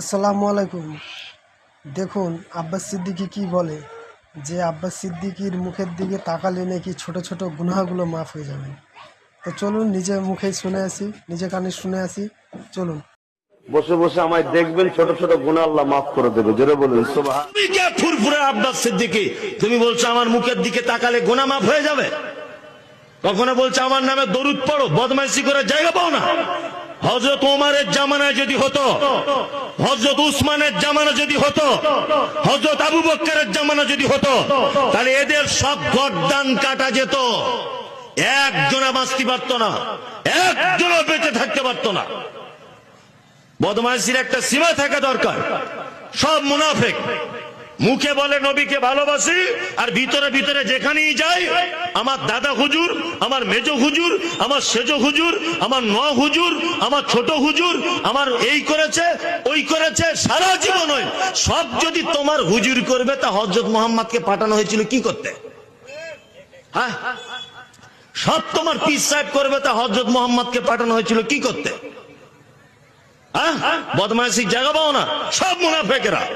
আসসালামু আলাইকুম। দেখুন আব্বাস সিদ্দিকি কি বলে? যে আব্বাস সিদ্দিকির মুখের দিকে তাকালে নাকি ছোট ছোট গুনাহগুলো মাফ হয়ে যাবে। তো চলুন নিজে মুখে শুনে আসি নিজে কানে শুনে আসি। চলুন। বসে বসে আমায় দেখবেন ছোট ছোট গুণা আল্লাহ মাফ করে দেবে। জোরে বলুন সুবহান। তুমি কে ফুরফুরে আব্বাস সিদ্দিকি? তুমি বলছো আমার মুখের দিকে তাকালে গোনা মাফ হয়ে যাবে? কখনো বলছো আমার নামে দরুদ পড়ো বদমাইশি করে জায়গা পাও না? হজরত ওমারের জামানায় যদি হতো হজরত উসমানের জামানা যদি হতো হজরত আবু বক্কারের জামানা যদি হতো, তাহলে এদের সব গরদান কাটা যেত। একজনা বাঁচতে পারতো না, একজনও বেঁচে থাকতে পারতো না। বদমাইশির একটা সীমা থাকা দরকার। সব মুনাফেক। মুখে বলে, নবীকে ভালোবাসি, আর ভিতরে ভিতরে যেখানেই যাই, আমার দাদা হুজুর, আমার মেজ হুজুর, আমার সেজ হুজুর, আমার ন হুজুর, আমার ছোট হুজুর, আমার এই করেছে, ওই করেছে, সারা জীবন। সব যদি তোমার হুজুর করবে, তা হজরত মোহাম্মদকে পাঠানো হয়েছিল কি করতে? হ্যাঁ? সব তোমার পিস সাহেব করবে, তা হজরত মোহাম্মদকে পাঠানো হয়েছিল কি করতে? হ্যাঁ? বদমাইশি জায়গা পাও না? সব মুনাফেকেরা।